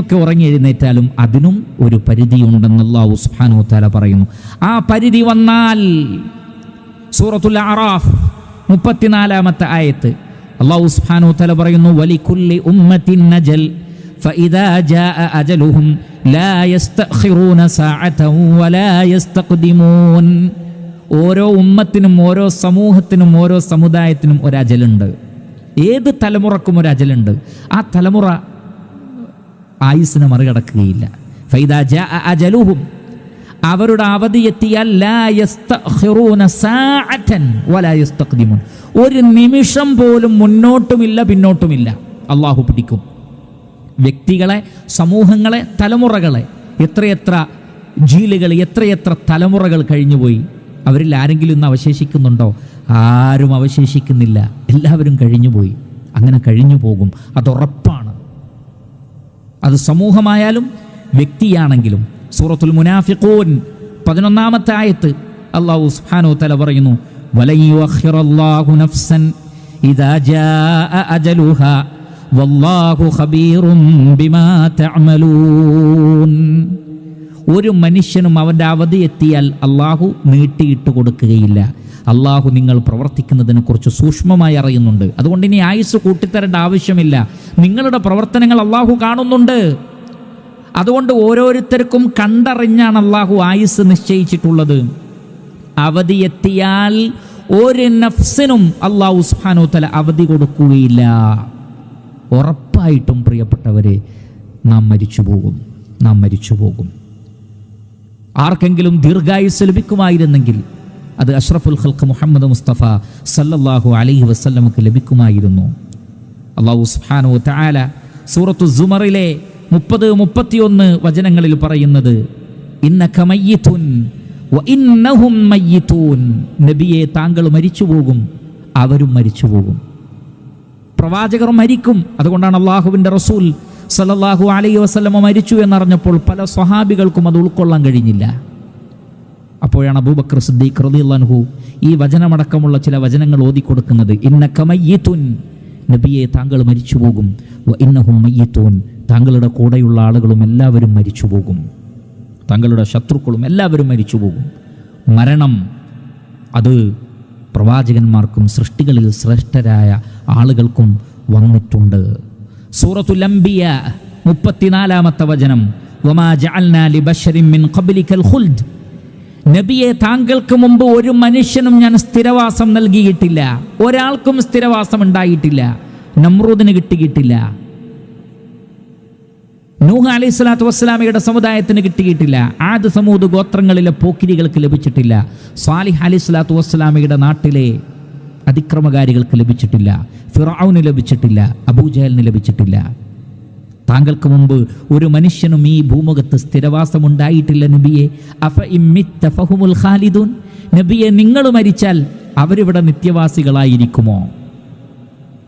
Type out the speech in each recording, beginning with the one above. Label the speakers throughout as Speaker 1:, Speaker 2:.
Speaker 1: ഒക്കെ ഉറങ്ങി എഴുന്നേറ്റാലും അതിനും ഒരു പരിധിയുണ്ടെന്ന് അള്ളാഹു സുബ്ഹാനഹു താല പറയുന്നു ആ പരിധി വന്നാൽ സൂറത്തുൽ അറാഫ് മുപ്പത്തിനാലാമത്തെ ആയത്ത് അള്ളാഹു സുബ്ഹാനഹു താല പറയുന്നു വലിക്കുല്ലി ഉമ്മത്തിൻ നജൽ فإذا جاء أجلهم لا يستأخرون ساعة ولا يستقدمون ഓരോ ഉമ്മത്തിനും ഓരോ സമൂഹത്തിനും ഓരോ സമുദായത്തിനും ഒരു അജലുണ്ട് ഏത് തലമുറക്കും ഒരു അജലുണ്ട് ആ തലമുറ ആയുസ്സിനെ മറികടക്കുകയില്ല ഫൈദാ ജാഅ അജലുഹും. അവരുടെ അവധി എത്തിയാൽ ഒരു നിമിഷം പോലും മുന്നോട്ടുമില്ല പിന്നോട്ടുമില്ല. അള്ളാഹു പിടിക്കും. വ്യക്തികളെ സമൂഹങ്ങളെ തലമുറകളെ എത്രയെത്ര ജീലുകൾ എത്രയെത്ര തലമുറകൾ കഴിഞ്ഞുപോയി. അവരിൽ ആരെങ്കിലും ഇന്ന് അവശേഷിക്കുന്നുണ്ടോ? ആരും അവശേഷിക്കുന്നില്ല. എല്ലാവരും കഴിഞ്ഞുപോയി. അങ്ങനെ കഴിഞ്ഞു പോകും അതുറപ്പാണ് അത് സമൂഹമായാലും വ്യക്തിയാണെങ്കിലും. സൂറത്തുൽ മുനാഫിഖൂൻ പതിനൊന്നാമത്തെ ആയത്ത് അള്ളാഹു സുബ്ഹാനഹു തല പറയുന്നു ഒരു മനുഷ്യനും അവന്റെ അവധി എത്തിയാൽ അള്ളാഹു നീട്ടിയിട്ട് കൊടുക്കുകയില്ല. അള്ളാഹു നിങ്ങൾ പ്രവർത്തിക്കുന്നതിനെ കുറിച്ച് സൂക്ഷ്മമായി അറിയുന്നുണ്ട്. അതുകൊണ്ട് ഇനി ആയുസ് കൂട്ടിത്തരേണ്ട ആവശ്യമില്ല. നിങ്ങളുടെ പ്രവർത്തനങ്ങൾ അള്ളാഹു കാണുന്നുണ്ട്. അതുകൊണ്ട് ഓരോരുത്തർക്കും കണ്ടറിഞ്ഞാണ് അള്ളാഹു ആയുസ് നിശ്ചയിച്ചിട്ടുള്ളത്. അവധി എത്തിയാൽ ഒരു നഫ്സിനും അള്ളാഹു സുബ്ഹാനഹു തല അവധി കൊടുക്കുകയില്ല. ഉറപ്പായിട്ടും പ്രിയപ്പെട്ടവരെ നാം മരിച്ചു പോകും. നാം മരിച്ചു പോകും. ആർക്കെങ്കിലും ദീർഘായുസ് ലഭിക്കുമായിരുന്നെങ്കിൽ അത് അഷ്റഫുൽ ഖൽഖ് മുഹമ്മദ് മുസ്തഫ സല്ലല്ലാഹു അലൈഹി വസല്ലമക്ക് ലഭിക്കുമായിരുന്നു. അള്ളാഹു സുഹാനു താല സൂറത്തു സുമറിലെ മുപ്പത് മുപ്പത്തിയൊന്ന് വചനങ്ങളിൽ പറയുന്നത് ഇന്നക ഇന്നഹും നബിയെ താങ്കൾ മരിച്ചു പോകും അവരും മരിച്ചു പോകും. പ്രവാചകർ മരിക്കും അതുകൊണ്ടാണ് അള്ളാഹുവിന്റെ റസൂൽ സല്ലല്ലാഹു അലൈഹി വസ്ലമ മരിച്ചു എന്നറിഞ്ഞപ്പോൾ പല സ്വഹാബികൾക്കും അത് ഉൾക്കൊള്ളാൻ കഴിഞ്ഞില്ല. അപ്പോഴാണ് അബൂബക്കർ സിദ്ദീഖ് റളിയല്ലാഹു ഈ വചനമടക്കമുള്ള ചില വചനങ്ങൾ ഓതിക്കൊടുക്കുന്നത്. ഇന്ന കമയ്യത്തുൻ നബിയെ താങ്കൾ മരിച്ചു പോകും ഇന്നഹും മയ്യത്തൂൻ. താങ്കളുടെ കൂടെയുള്ള ആളുകളും എല്ലാവരും മരിച്ചു പോകും താങ്കളുടെ ശത്രുക്കളും എല്ലാവരും മരിച്ചു പോകും മരണം അത് പ്രവാചകന്മാർക്കും സൃഷ്ടികളിൽ ശ്രേഷ്ഠരായ ആളുകൾക്കും വന്നിട്ടുണ്ട്. സൂറത്തു ലംബിയ മുപ്പത്തിനാലാമത്തെ വചനം. വമാ ജഅൽനാ ലിബശരിൻ മിൻ ഖബ്ലിക്കൽ ഖുൽദ്. നബിയെ താങ്കൾക്ക് മുമ്പ് ഒരു മനുഷ്യനും ഞാൻ സ്ഥിരവാസം നൽകിയിട്ടില്ല. ഒരാൾക്കും സ്ഥിരവാസം ഉണ്ടായിട്ടില്ല. നമ്രൂദിന് കിട്ടിയിട്ടില്ല. നൂഹ അലൈഹി സ്വലാത്തു വസ്സലാമയുടെ സമുദായത്തിന് കിട്ടിയിട്ടില്ല. ആദ്യ സമൂത് ഗോത്രങ്ങളിലെ പോക്കിരികൾക്ക് ലഭിച്ചിട്ടില്ല. സാലിഹ് അലൈഹി സ്വലാത്തു വസ്സലാമയുടെ നാട്ടിലെ അതിക്രമകാരികൾക്ക് ലഭിച്ചിട്ടില്ല. ഫിറൌന് ലഭിച്ചിട്ടില്ല. അബൂജഹലിന് ലഭിച്ചിട്ടില്ല. താങ്കൾക്ക് മുമ്പ് ഒരു മനുഷ്യനും ഈ ഭൂമുഖത്ത് സ്ഥിരവാസമുണ്ടായിട്ടില്ല നബിയെ. അഫ ഇമ്മിത്ത ഫഹുമുൽ ഖാലിദൂൻ. നബിയെ നിങ്ങൾ മരിച്ചാൽ അവരിവിടെ നിത്യവാസികളായിരിക്കുമോ?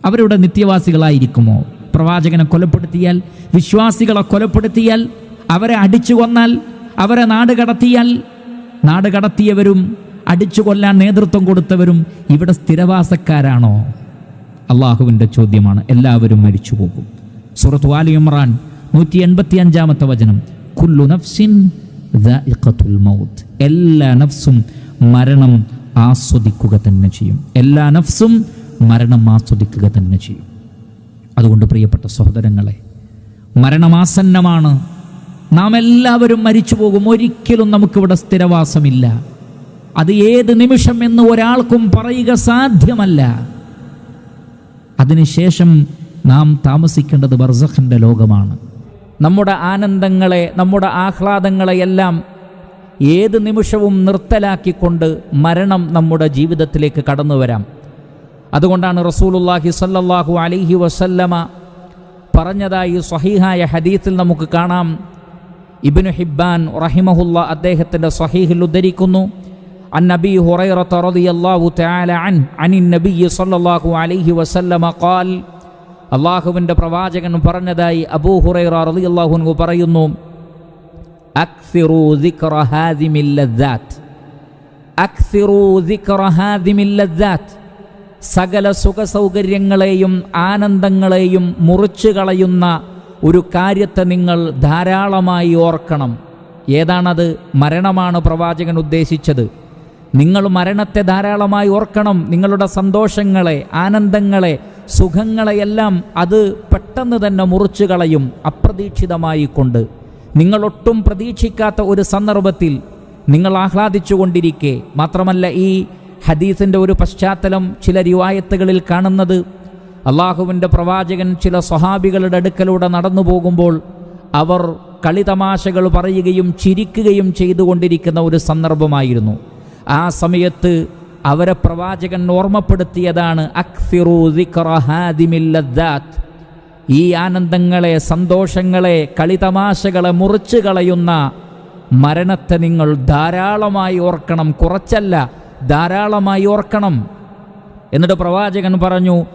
Speaker 1: അവരിവിടെ നിത്യവാസികളായിരിക്കുമോ? പ്രവാചകനെ കൊലപ്പെടുത്തിയാൽ വിശ്വാസികളെ കൊലപ്പെടുത്തിയാൽ അവരെ അടിച്ചു കൊന്നാൽ അവരെ നാട് കടത്തിയാൽ നാട് കടത്തിയവരും അടിച്ചു കൊല്ലാൻ നേതൃത്വം കൊടുത്തവരും ഇവിടെ സ്ഥിരവാസക്കാരാണോ? അള്ളാഹുവിന്റെ ചോദ്യമാണ് എല്ലാവരും മരിച്ചു പോകും സൂറത്ത് വാലി ഇമ്രാൻ നൂറ്റി എൺപത്തി അഞ്ചാമത്തെ വചനം. കുല്ലു നഫ്സിൻ മൗത്ത്. എല്ലാ നഫ്സും മരണം ആസ്വദിക്കുക തന്നെ ചെയ്യും. എല്ലാ നഫ്സും മരണം ആസ്വദിക്കുക തന്നെ ചെയ്യും. അതുകൊണ്ട് പ്രിയപ്പെട്ട സഹോദരങ്ങളെ മരണമാസന്നമാണ്. നാം എല്ലാവരും മരിച്ചു പോകും. ഒരിക്കലും നമുക്കിവിടെ സ്ഥിരവാസമില്ല. അത് ഏത് നിമിഷം എന്ന് ഒരാൾക്കും പറയുക സാധ്യമല്ല. അതിനുശേഷം നാം താമസിക്കേണ്ടത് ബർസഖിന്റെ ലോകമാണ്. നമ്മുടെ ആനന്ദങ്ങളെ നമ്മുടെ ആഹ്ലാദങ്ങളെയെല്ലാം ഏത് നിമിഷവും നിർത്തലാക്കിക്കൊണ്ട് മരണം നമ്മുടെ ജീവിതത്തിലേക്ക് കടന്നു വരാം. അതുകൊണ്ടാണ് റസൂലുല്ലാഹി സല്ലാഹു അലൈഹി വസല്ലമ പറഞ്ഞതായി സ്വഹീഹായ ഹദീത്തിൽ നമുക്ക് കാണാം. ഇബിനു ഹിബ്ബാൻ റഹിമഹുല്ല അദ്ദേഹത്തിന്റെ സ്വഹീഹിൽ ഉദ്ധരിക്കുന്നു അൻ നബി ഹുറൈറ റളിയല്ലാഹു തആല അൻ അനിൻ നബി സല്ലല്ലാഹു അലൈഹി വസല്ലമ ഖാൽ അള്ളാഹുവിന്റെ പ്രവാചകൻ പറഞ്ഞതായി അബൂ ഹുറൈറ റളിയല്ലാഹു അൻഹു പറയുന്നു സകല സുഖസൗകര്യങ്ങളെയും ആനന്ദങ്ങളെയും മുറിച്ചു കളയുന്ന ഒരു കാര്യത്തെ നിങ്ങൾ ധാരാളമായി ഓർക്കണം. ഏതാണത്? മരണമാണ് പ്രവാചകൻ ഉദ്ദേശിച്ചത്. നിങ്ങൾ മരണത്തെ ധാരാളമായി ഓർക്കണം. നിങ്ങളുടെ സന്തോഷങ്ങളെ ആനന്ദങ്ങളെ സുഖങ്ങളെയെല്ലാം അത് പെട്ടെന്ന് തന്നെ മുറിച്ചു കളയും അപ്രതീക്ഷിതമായി കൊണ്ട് നിങ്ങളൊട്ടും പ്രതീക്ഷിക്കാത്ത ഒരു സന്ദർഭത്തിൽ നിങ്ങൾ ആഹ്ലാദിച്ചു കൊണ്ടിരിക്കെ. മാത്രമല്ല ഈ ഹദീസിന്റെ ഒരു പശ്ചാത്തലം ചില രിവായത്തുകളിൽ കാണുന്നത് അള്ളാഹുവിന്റെ പ്രവാചകൻ ചില സ്വഹാബികളുടെ അടുക്കലൂടെ നടന്നു പോകുമ്പോൾ അവർ കളിതമാശകൾ പറയുകയും ചിരിക്കുകയും ചെയ്തുകൊണ്ടിരിക്കുന്ന ഒരു സന്ദർഭമായിരുന്നു. ആ സമയത്ത് അവരെ പ്രവാചകൻ ഓർമ്മപ്പെടുത്തിയതാണ് ഈ ആനന്ദങ്ങളെ സന്തോഷങ്ങളെ കളിതമാശകളെ മുറിച്ചു കളയുന്ന മരണത്തെ നിങ്ങൾ ധാരാളമായി ഓർക്കണം. കുറച്ചല്ല ധാരാളമായി ഓർക്കണം. എന്നിട്ട് പ്രവാചകൻ പറഞ്ഞു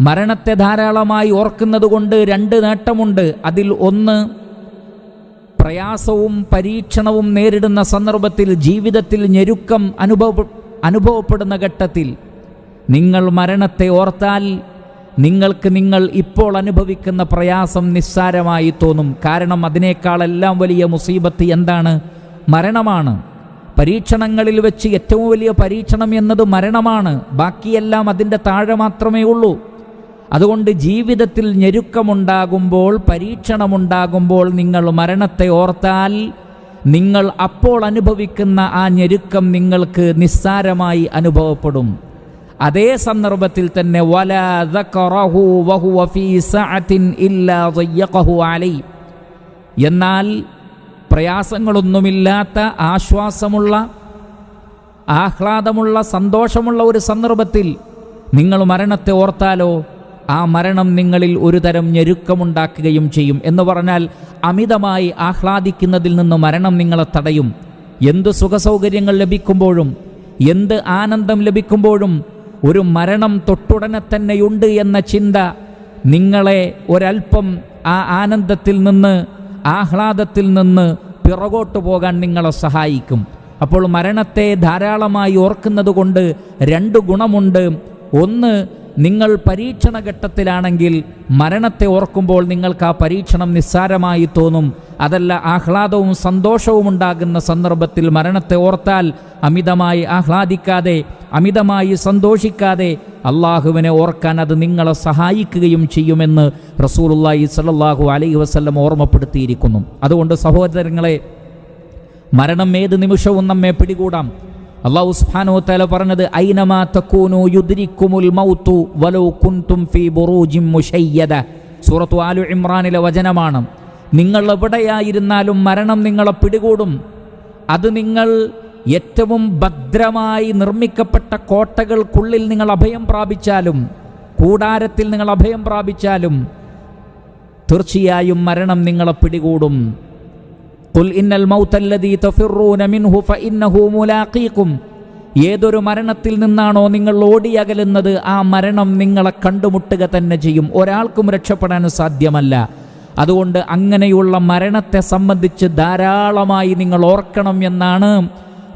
Speaker 1: മരണത്തെ ധാരാളമായി ഓർക്കുന്നത് കൊണ്ട് രണ്ട് നേട്ടമുണ്ട്. അതിൽ ഒന്ന് പ്രയാസവും പരീക്ഷണവും നേരിടുന്ന സന്ദർഭത്തിൽ ജീവിതത്തിൽ ഞെരുക്കം അനുഭവ അനുഭവപ്പെടുന്ന ഘട്ടത്തിൽ നിങ്ങൾ മരണത്തെ ഓർത്താൽ നിങ്ങൾക്ക് നിങ്ങൾ ഇപ്പോൾ അനുഭവിക്കുന്ന പ്രയാസം നിസ്സാരമായി തോന്നും. കാരണം അതിനേക്കാളെല്ലാം വലിയ മുസീബത്ത് എന്താണ്? മരണമാണ്. പരീക്ഷണങ്ങളിൽ വെച്ച് ഏറ്റവും വലിയ പരീക്ഷണം എന്നത് മരണമാണ്. ബാക്കിയെല്ലാം അതിന്റെ താഴെ മാത്രമേ ഉള്ളൂ. അതുകൊണ്ട് ജീവിതത്തിൽ ഞെരുക്കമുണ്ടാകുമ്പോൾ പരീക്ഷണമുണ്ടാകുമ്പോൾ നിങ്ങൾ മരണത്തെ ഓർത്താൽ നിങ്ങൾ അപ്പോൾ അനുഭവിക്കുന്ന ആ ഞെരുക്കം നിങ്ങൾക്ക് നിസ്സാരമായി അനുഭവപ്പെടും. അതേ സന്ദർഭത്തിൽ തന്നെ എന്നാൽ പ്രയാസങ്ങളൊന്നുമില്ലാത്ത ആശ്വാസമുള്ള ആഹ്ലാദമുള്ള സന്തോഷമുള്ള ഒരു സന്ദർഭത്തിൽ നിങ്ങൾ മരണത്തെ ഓർത്താലോ? ആ മരണം നിങ്ങളിൽ ഒരു തരം ഞെരുക്കമുണ്ടാക്കുകയും ചെയ്യും എന്ന് പറഞ്ഞാൽ അമിതമായി ആഹ്ലാദിക്കുന്നതിൽ നിന്ന് മരണം നിങ്ങളെ തടയും. എന്ത് സുഖസൗകര്യങ്ങൾ ലഭിക്കുമ്പോഴും എന്ത് ആനന്ദം ലഭിക്കുമ്പോഴും ഒരു മരണം തൊട്ടുടനെ തന്നെയുണ്ട് എന്ന ചിന്ത നിങ്ങളെ ഒരൽപ്പം ആ ആനന്ദത്തിൽ നിന്ന് ആഹ്ലാദത്തിൽ നിന്ന് പിറകോട്ട് പോകാൻ നിങ്ങളെ സഹായിക്കും. അപ്പോൾ മരണത്തെ ധാരാളമായി ഓർക്കുന്നത് കൊണ്ട് രണ്ട് ഗുണമുണ്ട്. ഒന്ന് നിങ്ങൾ പരീക്ഷണ ഘട്ടത്തിലാണെങ്കിൽ മരണത്തെ ഓർക്കുമ്പോൾ നിങ്ങൾക്ക് ആ പരീക്ഷണം നിസ്സാരമായി തോന്നും. അതല്ല ആഹ്ലാദവും സന്തോഷവും ഉണ്ടാകുന്ന സന്ദർഭത്തിൽ മരണത്തെ ഓർത്താൽ അമിതമായി ആഹ്ലാദിക്കാതെ അമിതമായി സന്തോഷിക്കാതെ അള്ളാഹുവിനെ ഓർക്കാൻ അത് നിങ്ങളെ സഹായിക്കുകയും ചെയ്യുമെന്ന് റസൂലുള്ളാഹി സ്വല്ലല്ലാഹു അലൈഹി വസല്ലം ഓർമ്മപ്പെടുത്തിയിരിക്കുന്നു. അതുകൊണ്ട് സഹോദരങ്ങളെ മരണം ഏത് നിമിഷവും നമ്മെ പിടികൂടാം. അള്ളാഹു സുബ്ഹാനഹു തആല പറഞ്ഞത് ഐനമാ തകൂനു യുദ്രിക്കുമുൽ മൗതു വലൗ കുന്തും ഫീ ബുറൂജിൻ മുശയ്യദ. സൂറത്തു ആലു ഇമ്രാനിലെ വചനമാണ് നിങ്ങൾ എവിടെയായിരുന്നാലും മരണം നിങ്ങളെ പിടികൂടും. അത് നിങ്ങൾ ഏറ്റവും ഭദ്രമായി നിർമ്മിക്കപ്പെട്ട കോട്ടകൾക്കുള്ളിൽ നിങ്ങൾ അഭയം പ്രാപിച്ചാലും കൂടാരത്തിൽ നിങ്ങൾ അഭയം പ്രാപിച്ചാലും തീർച്ചയായും മരണം നിങ്ങളെ പിടികൂടും. ഖുൽ ഇന്നൽ മൗത്തല്ലദീ തഫിറൂന മിൻഹു ഫഇന്നഹു മുലാഖീകും ഏതൊരു മരണത്തിൽ നിന്നാണോ നിങ്ങൾ ഓടിയകലുന്നത് ആ മരണം നിങ്ങളെ കണ്ടുമുട്ടുക തന്നെ ചെയ്യും. ഒരാൾക്കും രക്ഷപ്പെടാൻ സാധ്യമല്ല. അതുകൊണ്ട് അങ്ങനെയുള്ള മരണത്തെ സംബന്ധിച്ച് ധാരാളമായി നിങ്ങൾ ഓർക്കണം എന്നാണ്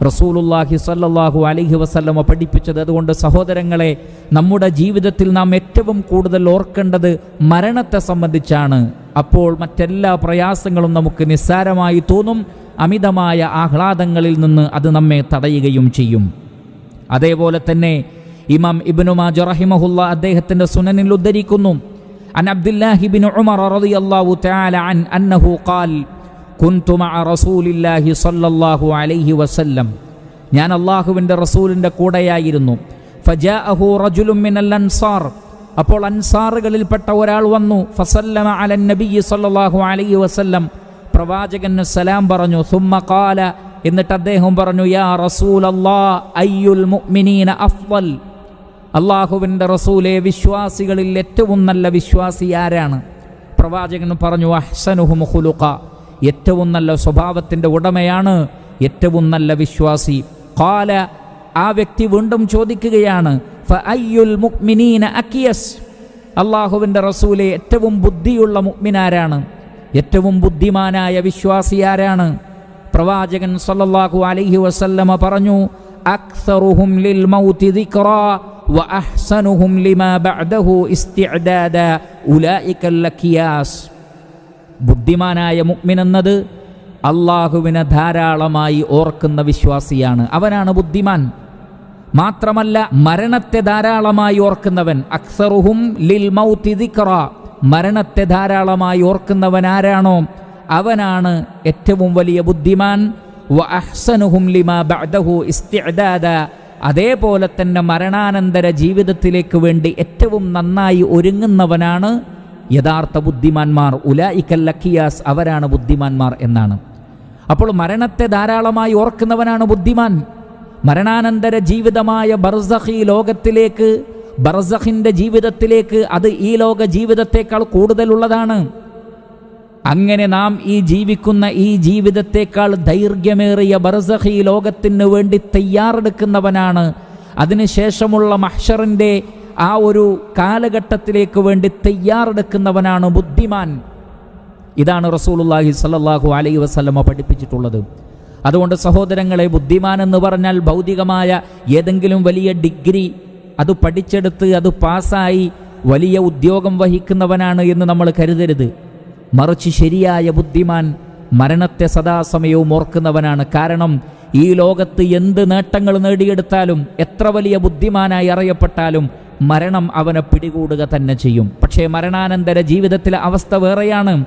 Speaker 1: റസൂലുല്ലാഹി സല്ലാഹു അലഹി വസല്ലമ പഠിപ്പിച്ചത് അതുകൊണ്ട് സഹോദരങ്ങളെ നമ്മുടെ ജീവിതത്തിൽ നാം ഏറ്റവും കൂടുതൽ ഓർക്കേണ്ടത് മരണത്തെ സംബന്ധിച്ചാണ്. അപ്പോൾ മറ്റെല്ലാ പ്രയാസങ്ങളും നമുക്ക് നിസ്സാരമായി തോന്നും അമിതമായ ആഹ്ലാദങ്ങളിൽ നിന്ന് അത് നമ്മെ തടയുകയും ചെയ്യും. അതേപോലെ തന്നെ ഇമാം ഇബ്നു മാജ റഹിമഹുല്ല അദ്ദേഹത്തിന്റെ സുനനിൽ ഉദ്ധരിക്കുന്നു അൻ അബ്ദുല്ലാഹിബിൻ ഉമർ റളിയല്ലാഹു തആല അൻ അന്നഹു ഖാൽ കുൻതു മഅ റസൂലില്ലാഹി സ്വല്ലല്ലാഹു അലൈഹി വസല്ലം. ഞാൻ അള്ളാഹുവിന്റെ റസൂലിന്റെ കൂടെയായിരുന്നു. ഫജാഅഹു മിനൽ അൻസാർ. അപ്പോൾ അൻസാറുകളിൽപ്പെട്ട ഒരാൾ വന്നു. ഫസല്ലമ അലൻ നബി സല്ലല്ലാഹു അലൈഹി വസല്ലം. പ്രവാചകന് സലാം പറഞ്ഞു. സുമ്മ ഖാല. എന്നിട്ട് അദ്ദേഹം പറഞ്ഞു യാ റസൂൽ അയ്യുൽ മുഅ്മിനീന അഫ്ദൽ. അള്ളാഹുവിന്റെ റസൂലെ വിശ്വാസികളിൽ ഏറ്റവും നല്ല വിശ്വാസി ആരാണ്? പ്രവാചകൻ പറഞ്ഞു അഹ്സനുഹു ഖുലുഖ. ഏറ്റവും നല്ല സ്വഭാവത്തിന്റെ ഉടമയാണ് ഏറ്റവും നല്ല വിശ്വാസി. കാല ആ വ്യക്തി വീണ്ടും ചോദിക്കുകയാണ് അള്ളാഹുവിന്റെ റസൂലെ ഏറ്റവും ബുദ്ധിയുള്ള മുക്മിനാരാണ് ഏറ്റവും ബുദ്ധിമാനായ വിശ്വാസി ആരാണ്? പ്രവാചകൻ സല്ലല്ലാഹു അലൈഹി വസല്ലമ പറഞ്ഞു ഏറ്റവും ലിൽ മൗതി ലിമാ ബഅദഹു ബുദ്ധിമാനായ മുക്മിൻ എന്നത് അള്ളാഹുവിനെ ധാരാളമായി ഓർക്കുന്ന വിശ്വാസിയാണ്. അവനാണ് ബുദ്ധിമാൻ. മാത്രമല്ല മരണത്തെ ധാരാളമായി ഓർക്കുന്നവൻ. അക്സറുഹും ലിൽ മൗതി ദിക്റ. മരണത്തെ ധാരാളമായി ഓർക്കുന്നവൻ ആരാണോ? അവനാണ് ഏറ്റവും വലിയ ബുദ്ധിമാൻ. വ അഹ്സനുഹും ലിമാ ബഅദഹു അതേപോലെ തന്നെ മരണാനന്തര ജീവിതത്തിലേക്ക് വേണ്ടി ഏറ്റവും നന്നായി ഒരുങ്ങുന്നവനാണ് യഥാർത്ഥ ബുദ്ധിമാന്മാർ ഉലായിക്കൽ ലക്കിയാസ് അവരാണ് ബുദ്ധിമാന്മാർ എന്നാണ്. അപ്പോൾ മരണത്തെ ധാരാളമായി ഓർക്കുന്നവനാണ് ബുദ്ധിമാൻ. മരണാനന്തര ജീവിതമായ ബർസഹി ലോകത്തിലേക്ക് ബർസഹിന്റെ ജീവിതത്തിലേക്ക് അത് ഈ ലോക ജീവിതത്തേക്കാൾ കൂടുതലുള്ളതാണ്. അങ്ങനെ നാം ഈ ജീവിക്കുന്ന ഈ ജീവിതത്തേക്കാൾ ദൈർഘ്യമേറിയ ബർസഹി ലോകത്തിന് വേണ്ടി തയ്യാറെടുക്കുന്നവനാണ്. അതിനുശേഷമുള്ള മഹ്ഷറിന്റെ ആ ഒരു കാലഘട്ടത്തിലേക്ക് വേണ്ടി തയ്യാറെടുക്കുന്നവനാണ് ബുദ്ധിമാൻ. ഇതാണ് റസൂലുള്ളാഹി സല്ലാഹു അലൈ വസ്ലമ പഠിപ്പിച്ചിട്ടുള്ളത്. അതുകൊണ്ട് സഹോദരങ്ങളെ ബുദ്ധിമാൻ എന്ന് പറഞ്ഞാൽ ഭൗതികമായ ഏതെങ്കിലും വലിയ ഡിഗ്രി അത് പഠിച്ചെടുത്ത് അത് പാസ്സായി വലിയ ഉദ്യോഗം വഹിക്കുന്നവനാണ് എന്ന് നമ്മൾ കരുതരുത്. മറിച്ച് ശരിയായ ബുദ്ധിമാൻ മരണത്തെ സദാസമയവും ഓർക്കുന്നവനാണ്. കാരണം ഈ ലോകത്ത് എന്ത് നേട്ടങ്ങൾ നേടിയെടുത്താലും എത്ര വലിയ ബുദ്ധിമാനായി അറിയപ്പെട്ടാലും മരണം അവനെ പിടികൂടുക തന്നെ ചെയ്യും. പക്ഷേ മരണാനന്തര ജീവിതത്തിലെ അവസ്ഥ വേറെയാണ്.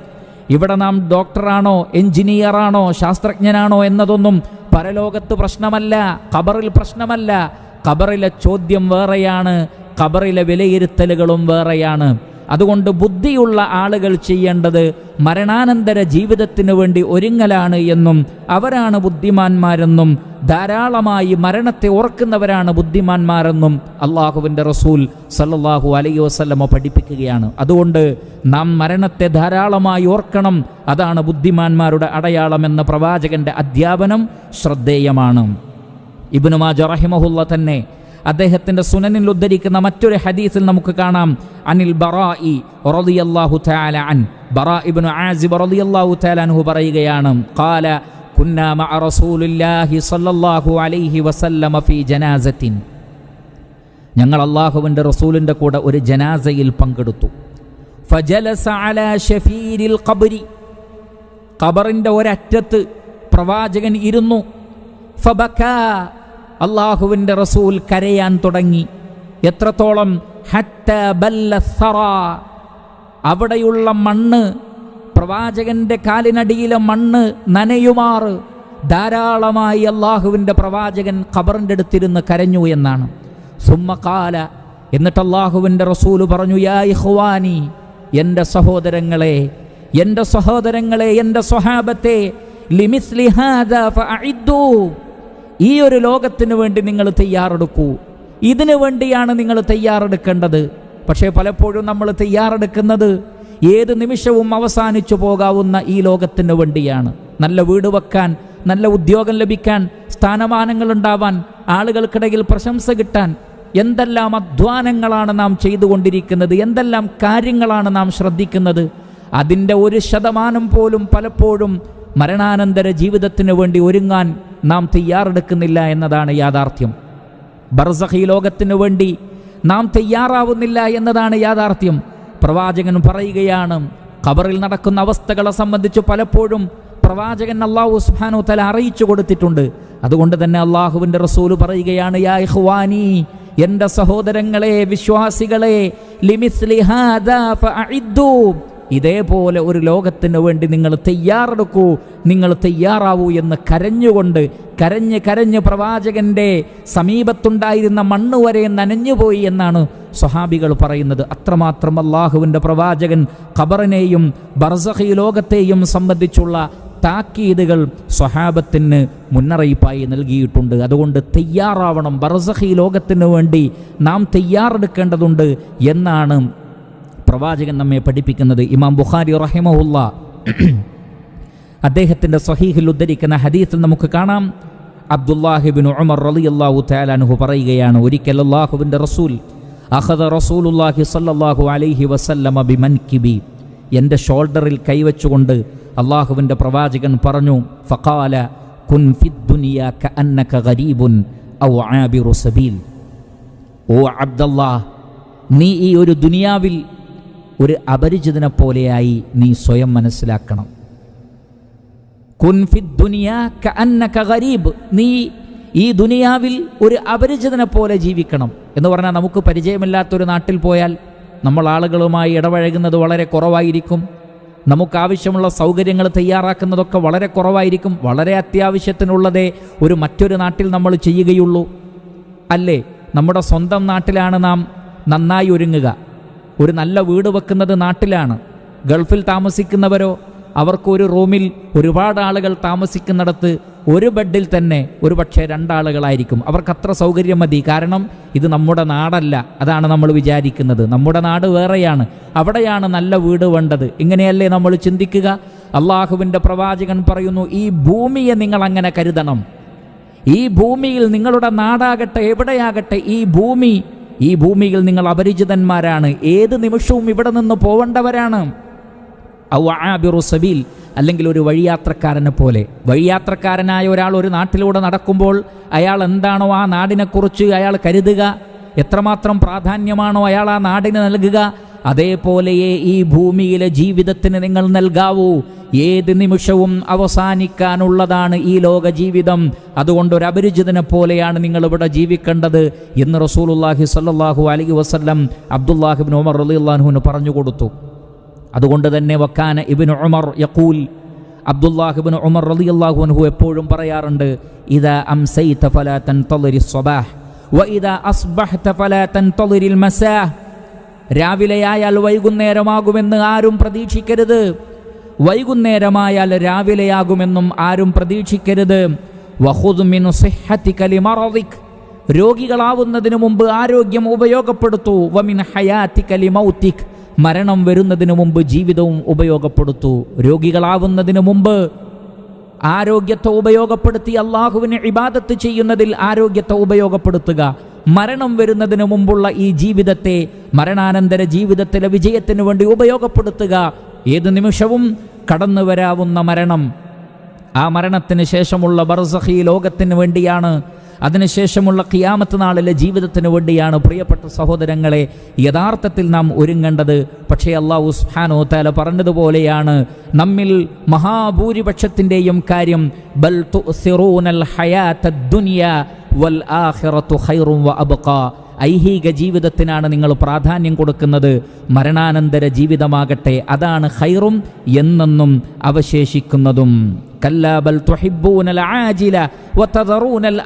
Speaker 1: ഇവിടെ നാം ഡോക്ടറാണോ എഞ്ചിനീയറാണോ ശാസ്ത്രജ്ഞനാണോ എന്നതൊന്നും പരലോകത്ത് പ്രശ്നമല്ല ഖബറിൽ പ്രശ്നമല്ല. ഖബറിലെ ചോദ്യം വേറെയാണ് ഖബറിലെ വിലയിരുത്തലുകളും വേറെയാണ്. അതുകൊണ്ട് ബുദ്ധിയുള്ള ആളുകൾ ചെയ്യേണ്ടത് മരണാനന്തര ജീവിതത്തിനു വേണ്ടി ഒരുങ്ങലാണ് എന്നും അവരാണ് ബുദ്ധിമാന്മാരെന്നും ധാരാളമായി മരണത്തെ ഓർക്കുന്നവരാണ് ബുദ്ധിമാന്മാരെന്നും അള്ളാഹുവിന്റെ റസൂൽ സല്ലാഹു അലൈഹി വസല്ലമ പഠിപ്പിക്കുകയാണ്. അതുകൊണ്ട് നാം മരണത്തെ ധാരാളമായി ഓർക്കണം. അതാണ് ബുദ്ധിമാന്മാരുടെ അടയാളം എന്ന പ്രവാചകന്റെ അധ്യാപനം ശ്രദ്ധേയമാണ്. ഇബ്നു ജറഹിമഹുല്ല തന്നെ അദ്ദേഹത്തിന്റെ സുനനിൽ ഉദ്ധരിക്കുന്ന മറ്റൊരു ഹദീസിൽ നമുക്ക് കാണാം. അനിൽ ബറാഇ റളിയല്ലാഹു തആല അൻ. ബറാ ഇബ്നു ആസിബ് റളിയല്ലാഹു തആല അൻഹു പറയുകയാണ്. ഖാല കുന്നാ മഅ റസൂലില്ലാഹി സ്വല്ലല്ലാഹു അലൈഹി വസല്ലമ ഫീ ജനാസത്തിൻ. ഞങ്ങൾ അള്ളാഹുവിന്റെ റസൂലിന്റെ കൂടെ ഒരു ജനാസയിൽ പങ്കെടുത്തു. ഫജലസ അലാ ഷഫീരിൽ ഖബരി. ഖബറിന്റെ ഒരറ്റത്ത് പ്രവാചകൻ ഇരുന്നു. ഫബക്കാ അള്ളാഹുവിന്റെ റസൂൽ കരയാൻ തുടങ്ങി. എത്രത്തോളം? ഹത്ത ബല്ലസറ അവിടെയുള്ള മണ്ണ് പ്രവാചകന്റെ കാലിനടിയിലെ മണ്ണ് നനയുമാറ്. ധാരാളമായി അള്ളാഹുവിന്റെ പ്രവാചകൻ ഖബറിന്റെ അടുത്തിരുന്ന് കരഞ്ഞു എന്നാണ്. സുമ്മക്കാല എന്നിട്ട് അള്ളാഹുവിന്റെ റസൂൽ പറഞ്ഞു യാ ഇഹ്വാനി എന്റെ സഹോദരങ്ങളെ എന്റെ സഹോദരങ്ങളെ എന്റെ സ്വഹാബത്തെ ലിമിസ്ലി ഹാദാ ഫഅഇദ്ദൂ ഈ ഒരു ലോകത്തിന് വേണ്ടി നിങ്ങൾ തയ്യാറെടുക്കൂ. ഇതിനു വേണ്ടിയാണ് നിങ്ങൾ തയ്യാറെടുക്കേണ്ടത്. പക്ഷേ പലപ്പോഴും നമ്മൾ തയ്യാറെടുക്കുന്നത് ഏത് നിമിഷവും അവസാനിച്ചു പോകാവുന്ന ഈ ലോകത്തിന് വേണ്ടിയാണ്. നല്ല വീട് വെക്കാൻ നല്ല ഉദ്യോഗം ലഭിക്കാൻ സ്ഥാനമാനങ്ങൾ ഉണ്ടാവാൻ ആളുകൾക്കിടയിൽ പ്രശംസ കിട്ടാൻ എന്തെല്ലാം അധ്വാനങ്ങളാണ് നാം ചെയ്തുകൊണ്ടിരിക്കുന്നത് എന്തെല്ലാം കാര്യങ്ങളാണ് നാം ശ്രദ്ധിക്കുന്നത് അതിന്റെ ഒരു ശതമാനം പോലും പലപ്പോഴും മരണാനന്തര ജീവിതത്തിന് വേണ്ടി ഒരുങ്ങാൻ നാം തയ്യാറെടുക്കുന്നില്ല എന്നതാണ് യാഥാർത്ഥ്യം. ബർസഹി ലോകത്തിനു വേണ്ടി നാം തയ്യാറാവുന്നില്ല എന്നതാണ് യാഥാർത്ഥ്യം. പ്രവാചകൻ പറയുകയാണ് ഖബറിൽ നടക്കുന്ന അവസ്ഥകളെ സംബന്ധിച്ച് പലപ്പോഴും പ്രവാചകൻ അള്ളാഹു സുബ്ഹാനഹു തല അറിയിച്ചു കൊടുത്തിട്ടുണ്ട്. അതുകൊണ്ട് തന്നെ അള്ളാഹുവിന്റെ റസൂൽ പറയുകയാണ് യാ ഇഖ്വാനി എന്റെ സഹോദരങ്ങളെ വിശ്വാസികളെ ലിമിസ്ലി ഹാദാ ഫഅഇദ്ദൂ ഇതേപോലെ ഒരു ലോകത്തിന് വേണ്ടി നിങ്ങൾ തയ്യാറെടുക്കൂ. നിങ്ങൾ തയ്യാറാവൂ എന്ന് കരഞ്ഞുകൊണ്ട് കരഞ്ഞ് കരഞ്ഞ് പ്രവാചകന്റെ സമീപത്തുണ്ടായിരുന്ന മണ്ണ് വരെ നനഞ്ഞുപോയി എന്നാണ് സ്വഹാബികൾ പറയുന്നത്. അത്രമാത്രം അള്ളാഹുവിന്റെ പ്രവാചകൻ ഖബറിനെയും ബർസഹി ലോകത്തെയും സംബന്ധിച്ചുള്ള താക്കീതുകൾ സ്വഹാബത്തിന് മുന്നറിയിപ്പായി നൽകിയിട്ടുണ്ട്. അതുകൊണ്ട് തയ്യാറാവണം. ബർസഹി ലോകത്തിന് വേണ്ടി നാം തയ്യാറെടുക്കേണ്ടതുണ്ട് എന്നാണ് പ്രവാചകൻ നമ്മെ പഠിപ്പിക്കുന്നത് ഇമാം ബുഖാരി റഹിമഹുല്ല. അദ്ദേഹത്തിന്റെ സഹീഹിൽ ഉദ്ധരിക്കുന്ന ഹദീസിൽ നമുക്ക് കാണാം. അബ്ദുല്ലാഹിബിൻ ഉമർ അള്ളാഹു തലാനുഹു പറയുകയാണ് ഒരിക്കൽ അല്ലാഹുവിന്റെ റസൂൽ അഹദ റസൂലുല്ലാഹി സല്ലാഹു അലൈഹി വസല്ലമ ബിമൻകിബി എന്റെ ഷോൾഡറിൽ കൈവച്ചുകൊണ്ട് അള്ളാഹുവിന്റെ പ്രവാചകൻ പറഞ്ഞു ഫഖാല കുൻ ഫിദ്ദുനിയ ഗരീബുൻ ഔ ആബിറു സബീൽ. ഓ അബ്ദല്ലാ നീ ഈ ഒരു ദുനിയാവിൽ ഒരു അപരിചിതനെ പോലെയായി നീ സ്വയം മനസ്സിലാക്കണം. ഗരീബ്. നീ ഈ ദുനിയാവിൽ ഒരു അപരിചിതനെ പോലെ ജീവിക്കണം. എന്ന് പറഞ്ഞാൽ നമുക്ക് പരിചയമില്ലാത്തൊരു നാട്ടിൽ പോയാൽ നമ്മൾ ആളുകളുമായി ഇടപഴകുന്നത് വളരെ കുറവായിരിക്കും. നമുക്ക് ആവശ്യമുള്ള സൗകര്യങ്ങൾ തയ്യാറാക്കുന്നതൊക്കെ വളരെ കുറവായിരിക്കും. വളരെ അത്യാവശ്യത്തിനുള്ളതേ ഒരു മറ്റൊരു നാട്ടിൽ നമ്മൾ ചെയ്യുകയുള്ളൂ. അല്ലേ? നമ്മുടെ സ്വന്തം നാട്ടിലാണ് നാം നന്നായി ഒരുങ്ങുക. ഒരു നല്ല വീട് വെക്കുന്നത് നാട്ടിലാണ്. ഗൾഫിൽ താമസിക്കുന്നവരോ അവർക്കൊരു റൂമിൽ ഒരുപാട് ആളുകൾ താമസിക്കുന്നിടത്ത് ഒരു ബെഡിൽ തന്നെ ഒരു പക്ഷേ രണ്ടാളുകളായിരിക്കും. അവർക്ക് അത്ര സൗകര്യം മതി. കാരണം ഇത് നമ്മുടെ നാടല്ല. അതാണ് നമ്മൾ വിചാരിക്കുന്നത്. നമ്മുടെ നാട് വേറെയാണ്. അവിടെയാണ് നല്ല വീട് വേണ്ടത്. ഇങ്ങനെയല്ലേ നമ്മൾ ചിന്തിക്കുക? അള്ളാഹുവിന്റെ പ്രവാചകൻ പറയുന്നു ഈ ഭൂമിയെ നിങ്ങൾ അങ്ങനെ കരുതണം. ഈ ഭൂമിയിൽ നിങ്ങളുടെ നാടാകട്ടെ എവിടെയാകട്ടെ ഈ ഭൂമി ഈ ഭൂമിയിൽ നിങ്ങൾ അപരിചിതന്മാരാണ്. ഏത് നിമിഷവും ഇവിടെ നിന്ന് പോവേണ്ടവരാണ്. സബീൽ അല്ലെങ്കിൽ ഒരു വഴിയാത്രക്കാരനെ പോലെ. വഴിയാത്രക്കാരനായ ഒരാൾ ഒരു നാട്ടിലൂടെ നടക്കുമ്പോൾ അയാൾ എന്താണോ ആ നാടിനെക്കുറിച്ച് അയാൾ കരുതുക എത്രമാത്രം പ്രാധാന്യമാണോ അയാൾ ആ നാടിന് നൽകുക അതേപോലെയേ ഈ ഭൂമിയിലെ ജീവിതത്തിന് നിങ്ങൾ നൽകാവൂ. ഏത് നിമിഷവും അവസാനിക്കാനുള്ളതാണ് ഈ ലോക ജീവിതം അതുകൊണ്ട് ഒരു അപരിചിതനെ പോലെയാണ് നിങ്ങൾ ഇവിടെ ജീവിക്കേണ്ടത് എന്ന് റസൂലുല്ലാഹി സല്ലാഹു അലൈഹി വസല്ലം അബ്ദുല്ലാഹിബിൻ ഉമർ അലിഹുന് പറഞ്ഞു കൊടുത്തു. അതുകൊണ്ട് തന്നെ വക്കാന ഇബിൻ ഉമർ യക്കൂൽ അബ്ദുല്ലാഹിബിൻ ഉമർ അലി അൻഹു എപ്പോഴും പറയാറുണ്ട് അംസൈത ഫലാ അസ്ബഹ്ത ഫലാ രാവിലെയായാൽ വൈകുന്നേരമാകുമെന്ന് ആരും പ്രതീക്ഷിക്കരുത്. വൈകുന്നേരമായാൽ രാവിലെയാകുമെന്നും ആരും പ്രതീക്ഷിക്കരുത്. ലിമറദിക്. രോഗികളാവുന്നതിന് മുമ്പ് ആരോഗ്യം ഉപയോഗപ്പെടുത്തു. വമിൻ ഹയാതിക ലിമൗതിക് മരണം വരുന്നതിന് മുമ്പ് ജീവിതവും ഉപയോഗപ്പെടുത്തു. രോഗികളാവുന്നതിന് മുമ്പ് ആരോഗ്യത്തെ ഉപയോഗപ്പെടുത്തി അള്ളാഹുവിന് ഇബാദത്ത് ചെയ്യുന്നതിൽ ആരോഗ്യത്തെ ഉപയോഗപ്പെടുത്തുക. മരണം വരുന്നതിന് മുമ്പുള്ള ഈ ജീവിതത്തെ മരണാനന്തര ജീവിതത്തിലെ വിജയത്തിന് വേണ്ടി ഉപയോഗപ്പെടുത്തുക. ഏത് നിമിഷവും കടന്നു വരാവുന്ന മരണം. ആ മരണത്തിന് ശേഷമുള്ള ബർസഹി ലോകത്തിന് വേണ്ടിയാണ്. അതിനുശേഷമുള്ള ഖിയാമത്ത് നാളിലെ ജീവിതത്തിന് വേണ്ടിയാണ്. പ്രിയപ്പെട്ട സഹോദരങ്ങളെ യഥാർത്ഥത്തിൽ നാം ഒരുങ്ങേണ്ടത് പക്ഷേ അള്ളാഹു സുബ്ഹാനഹു തല പറഞ്ഞതുപോലെയാണ്. നമ്മിൽ മഹാഭൂരിപക്ഷത്തിന്റെയും കാര്യം ബൽ ഹയാത്തദ് ദുനിയ വൽ ആഖിറത്തു ഖൈറും വ ഐഹിക ജീവിതത്തിനാണ് നിങ്ങൾ പ്രാധാന്യം കൊടുക്കുന്നത്. മരണാനന്തര ജീവിതമാകട്ടെ അതാണ് ഹൈറും എന്നെന്നും അവശേഷിക്കുന്നതും. കല്ലാബൽ ആജില വതദറൂനൽ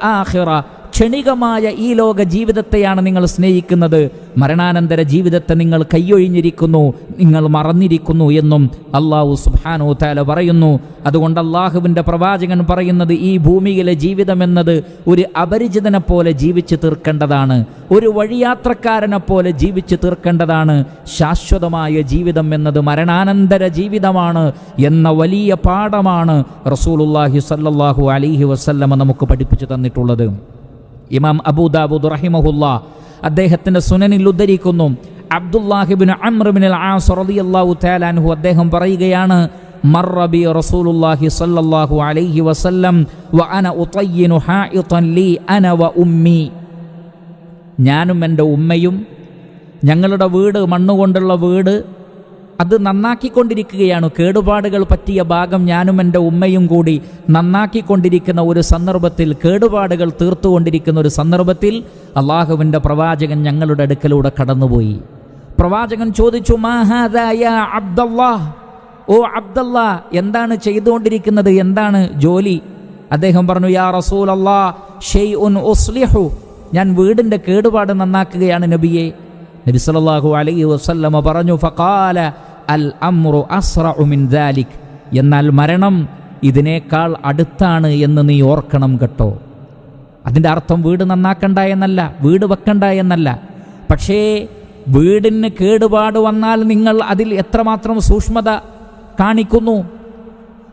Speaker 1: ക്ഷണികമായ ഈ ലോക ജീവിതത്തെയാണ് നിങ്ങൾ സ്നേഹിക്കുന്നത്. മരണാനന്തര ജീവിതത്തെ നിങ്ങൾ കൈയൊഴിഞ്ഞിരിക്കുന്നു. നിങ്ങൾ മറന്നിരിക്കുന്നു എന്നും അള്ളാഹു സുഹാനു താല പറയുന്നു. അതുകൊണ്ട് അള്ളാഹുവിന്റെ പ്രവാചകൻ പറയുന്നത് ഈ ഭൂമിയിലെ ജീവിതം എന്നത് ഒരു അപരിചിതനെ പോലെ ജീവിച്ചു തീർക്കേണ്ടതാണ്. ഒരു വഴിയാത്രക്കാരനെ പോലെ ജീവിച്ചു തീർക്കേണ്ടതാണ്. ശാശ്വതമായ ജീവിതം എന്നത് മരണാനന്തര ജീവിതമാണ് എന്ന വലിയ പാഠമാണ് റസൂലുല്ലാഹി സല്ലാഹു അലിഹി വസല്ലമ നമുക്ക് പഠിപ്പിച്ചു തന്നിട്ടുള്ളത്. ഇമാം അബൂദാബുദ് റഹിമഹുല്ല അദ്ദേഹത്തിന്റെ സുനനിൽ ഉദ്ധരിക്കുന്നു. അബ്ദുല്ലാഹിബിൻ അമ്രബിൻ റളിയല്ലാഹു തആലാൻഹു അദ്ദേഹം പറയുകയാണ് മറബി റസൂലുല്ലാഹി സല്ലല്ലാഹു അലൈഹി വസല്ലം വ അന ഉതയ്യിനു ഹായിതൻ ലീ അന വ ഉമ്മി. ഞാനും എന്റെ ഉമ്മയും ഞങ്ങളുടെ വീട് മണ്ണുകൊണ്ടുള്ള വീട് അത് നന്നാക്കിക്കൊണ്ടിരിക്കുകയാണ്. കേടുപാടുകൾ പറ്റിയ ഭാഗം ഞാനും എന്റെ ഉമ്മയും കൂടി നന്നാക്കിക്കൊണ്ടിരിക്കുന്ന ഒരു സന്ദർഭത്തിൽ കേടുപാടുകൾ തീർത്തുകൊണ്ടിരിക്കുന്ന ഒരു സന്ദർഭത്തിൽ അള്ളാഹുവിന്റെ പ്രവാചകൻ ഞങ്ങളുടെ അടുക്കലൂടെ കടന്നുപോയി. പ്രവാചകൻ ചോദിച്ചു മാഹാദായ അബ്ദല്ലാ ഓ അബ്ദല്ലാ എന്താണ് ചെയ്തുകൊണ്ടിരിക്കുന്നത്? എന്താണ് ജോലി? അദ്ദേഹം പറഞ്ഞു യാ റസൂൽ അള്ളാ ഷെയ് ഉൻ ഉസ്ലിഹു. ഞാൻ വീടിന്റെ കേടുപാട് നന്നാക്കുകയാണ് നബിയെ. നബി സല്ലല്ലാഹു അലൈഹി വസല്ലമ പറഞ്ഞു ഫഖാല അൽ അമ്രു അസ്റഉ മിൻ ദാലിക്. എന്നാൽ മരണം ഇതിനേക്കാൾ അടുത്താണ് എന്ന് നീ ഓർക്കണം കേട്ടോ. അതിന്റെ അർത്ഥം വീട് നന്നാക്കണ്ട എന്നല്ല വീട് വെക്കണ്ട എന്നല്ല. പക്ഷേ വീടിന് കേടുപാട് വന്നാൽ നിങ്ങൾ അതിൽ എത്രമാത്രം സൂക്ഷ്മത കാണിക്കുന്നു?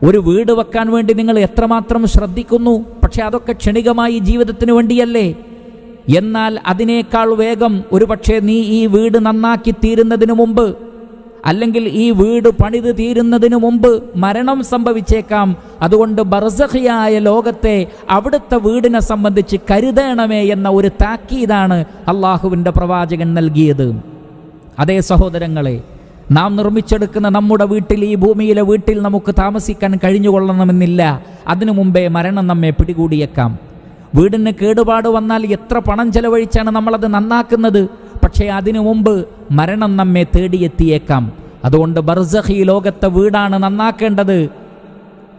Speaker 1: ഒരു വീട് വെക്കാൻ വേണ്ടി നിങ്ങൾ എത്രമാത്രം ശ്രദ്ധിക്കുന്നു? പക്ഷെ അതൊക്കെ ക്ഷണികമായി ജീവിതത്തിന് വേണ്ടിയല്ലേ? എന്നാൽ അതിനേക്കാൾ വേഗം ഒരുപക്ഷെ നീ ഈ വീട് നന്നാക്കി തീരുന്നതിന് മുമ്പ് അല്ലെങ്കിൽ ഈ വീട് പണിത് തീരുന്നതിന് മുമ്പ് മരണം സംഭവിച്ചേക്കാം. അതുകൊണ്ട് ബർസഹിയായ ലോകത്തെ അവിടുത്തെ വീടിനെ സംബന്ധിച്ച് കരുതേണമേ എന്ന ഒരു താക്കീതാണ് അള്ളാഹുവിന്റെ പ്രവാചകൻ നൽകിയത്. അതേ സഹോദരങ്ങളെ നാം നിർമ്മിച്ചെടുക്കുന്ന നമ്മുടെ വീട്ടിൽ ഈ ഭൂമിയിലെ വീട്ടിൽ നമുക്ക് താമസിക്കാൻ കഴിഞ്ഞുകൊള്ളണമെന്നില്ല. അതിനു മുമ്പേ മരണം നമ്മെ പിടികൂടിയേക്കാം. വീടിന് കേടുപാട് വന്നാൽ എത്ര പണം ചെലവഴിച്ചാണ് നമ്മളത് നന്നാക്കുന്നത്? പക്ഷേ അതിനു മുമ്പ് മരണം നമ്മെ തേടിയെത്തിയേക്കാം. അതുകൊണ്ട് ബർസഹി ലോകത്തെ വീടാണ് നന്നാക്കേണ്ടത്.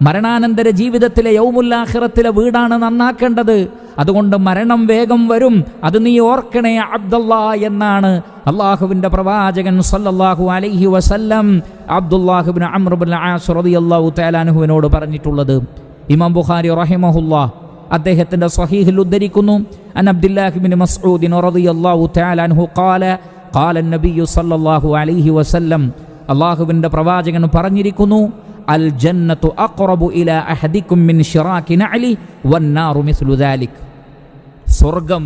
Speaker 1: മരണാനന്തര ജീവിതത്തിലെ യൗമുല്ലാഹിറത്തിലെ വീടാണ് നന്നാക്കേണ്ടത്. അതുകൊണ്ട് മരണം വേഗം വരും. അത് നീ ഓർക്കണേ അബ്ദുള്ള എന്നാണ് അള്ളാഹുവിന്റെ പ്രവാചകൻ സല്ലല്ലാഹു അലൈഹി വസല്ലം അബ്ദുല്ലാഹുബിൻ അമ്രബുൽ ആസ് റളിയല്ലാഹു തആലാനുഹുവിനോട് പറഞ്ഞിട്ടുള്ളത്. ഇമാം ബുഖാരി റഹിമഹുല്ലാ അദ്ദേഹത്തിന്റെ സ്വഹീഹിൽ ഉദ്ധരിക്കുന്നു. അൻ റളിയല്ലാഹു തആലാൻഹു ഖാല ഖാല സല്ലല്ലാഹു അലൈഹി വസല്ലം. അള്ളാഹുവിന്റെ പ്രവാചകൻ പറഞ്ഞിരിക്കുന്നു അൽ ജന്നത്തു അഖ്റബു ഇലാ അഹദിക്കും മിൻ ഷിറാക്കി നഅലി വന്നാറു മിസ്ലു ദാലിക്. സ്വർഗം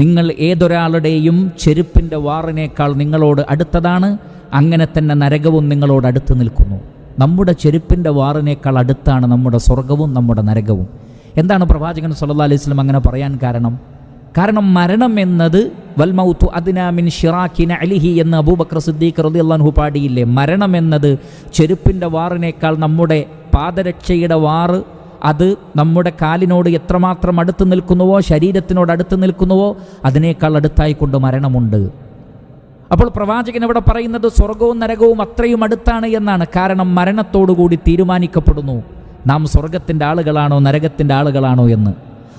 Speaker 1: നിങ്ങൾ ഏതൊരാളുടെയും ചെരുപ്പിന്റെ വാറിനേക്കാൾ നിങ്ങളോട് അടുത്തതാണ് അങ്ങനെ തന്നെ നരകവും നിങ്ങളോട് അടുത്ത് നിൽക്കുന്നു. നമ്മുടെ ചെരുപ്പിന്റെ വാറിനേക്കാൾ അടുത്താണ് നമ്മുടെ സ്വർഗവും നമ്മുടെ നരകവും. എന്താണ് പ്രവാചകൻ സല്ലാ അലൈഹി സ്വലം അങ്ങനെ പറയാൻ കാരണം? കാരണം മരണം എന്നത് വൽമൗത്തു അദ്നാമിൻ ഷിറാഖിൻ അലിഹി എന്ന് അബൂബക്കർ സിദ്ദീഖ് റളിയല്ലാഹു പാടിയില്ലേ? മരണം എന്നത് ചെരുപ്പിന്റെ വാറിനേക്കാൾ നമ്മുടെ പാദരക്ഷയുടെ വാറ് അത് നമ്മുടെ കാലിനോട് എത്രമാത്രം അടുത്ത് നിൽക്കുന്നുവോ ശരീരത്തിനോട് അടുത്ത് നിൽക്കുന്നുവോ അതിനേക്കാൾ അടുത്തായിക്കൊണ്ട് മരണമുണ്ട്. അപ്പോൾ പ്രവാചകൻ ഇവിടെ പറയുന്നത് സ്വർഗവും നരകവും അത്രയും അടുത്താണ് എന്നാണ്. കാരണം മരണത്തോടുകൂടി തീരുമാനിക്കപ്പെടുന്നു. നാം സ്വർഗത്തിന്റെ ആളുകളാണോ നരകത്തിന്റെ ആളുകളാണോ എന്ന്?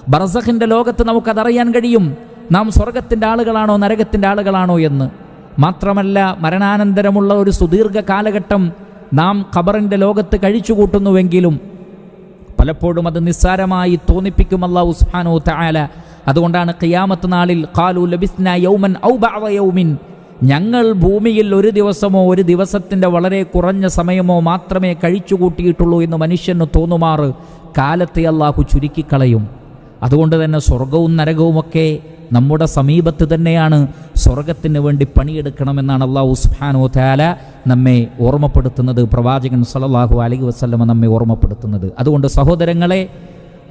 Speaker 1: ബർസഖിന്റെ ലോകത്ത് നമുക്കതറിയാൻ കഴിയും നാം സ്വർഗത്തിന്റെ ആളുകളാണോ നരകത്തിന്റെ ആളുകളാണോ എന്ന്. മാത്രമല്ല മരണാനന്തരമുള്ള ഒരു സുദീർഘ കാലഘട്ടം നാം ഖബറിന്റെ ലോകത്ത് കഴിച്ചുകൂട്ടുന്നുവെങ്കിലും പലപ്പോഴും അത് നിസ്സാരമായി തോന്നിപ്പിക്കും സുബ്ഹാനഹു തആല. അതുകൊണ്ടാണ് ഖിയാമത്ത് നാളിൽ ഖാലു ലബിസ്ന യൗമൻ ഔ യൗമിൻ. ഞങ്ങൾ ഭൂമിയിൽ ഒരു ദിവസമോ ഒരു ദിവസത്തിന്റെ വളരെ കുറഞ്ഞ സമയമോ മാത്രമേ കഴിച്ചു കൂട്ടിയിട്ടുള്ളൂ എന്ന് മനുഷ്യന് തോന്നുമാറ് കാലത്തെ അള്ളാഹു ചുരുക്കിക്കളയും. അതുകൊണ്ട് തന്നെ സ്വർഗവും നരകവുമൊക്കെ നമ്മുടെ സമീപത്ത് തന്നെയാണ് സ്വർഗത്തിന് വേണ്ടി പണിയെടുക്കണമെന്നാണ് അള്ളാഹു ഉസ്ഹാനോ താല നമ്മെ ഓർമ്മപ്പെടുത്തുന്നത്. പ്രവാചകൻ സലല്ലാഹു അലൈഹി വസ്ലമ നമ്മെ ഓർമ്മപ്പെടുത്തുന്നത്. അതുകൊണ്ട് സഹോദരങ്ങളെ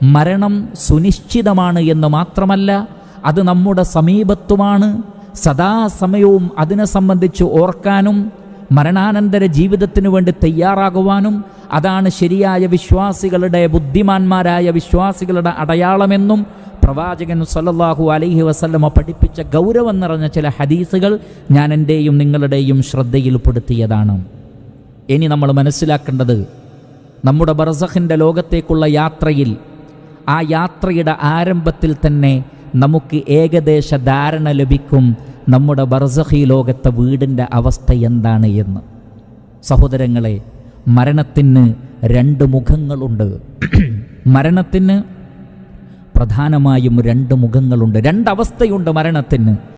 Speaker 1: മരണം സുനിശ്ചിതമാണ് എന്ന് മാത്രമല്ല അത് നമ്മുടെ സമീപത്തുമാണ്. സദാസമയവും അതിനെ സംബന്ധിച്ച് ഓർക്കാനും മരണാനന്തര ജീവിതത്തിനു വേണ്ടി തയ്യാറാകുവാനും അതാണ് ശരിയായ വിശ്വാസികളുടെ ബുദ്ധിമാന്മാരായ വിശ്വാസികളുടെ അടയാളമെന്നും പ്രവാചകൻ സല്ലല്ലാഹു അലൈഹി വസല്ലമ പഠിപ്പിച്ച ഗൗരവം നിറഞ്ഞ ചില ഹദീസുകൾ ഞാൻ എന്റെയും നിങ്ങളുടെയും ശ്രദ്ധയിൽപ്പെടുത്തിയതാണ്. ഇനി നമ്മൾ മനസ്സിലാക്കേണ്ടത് നമ്മുടെ ബർസഖിന്റെ ലോകത്തേക്കുള്ള യാത്രയിൽ ആ യാത്രയുടെ ആരംഭത്തിൽ തന്നെ നമുക്ക് ഏകദേശ ധാരണ ലഭിക്കും നമ്മുടെ ബർസഹി ലോകത്തെ വീടിന്റെ അവസ്ഥ എന്താണ് എന്ന്. സഹോദരങ്ങളെ മരണത്തിന് രണ്ട് മുഖങ്ങളുണ്ട്. മരണത്തിന് പ്രധാനമായും രണ്ട് മുഖങ്ങളുണ്ട്. രണ്ടവസ്ഥയുണ്ട് മരണത്തിന്.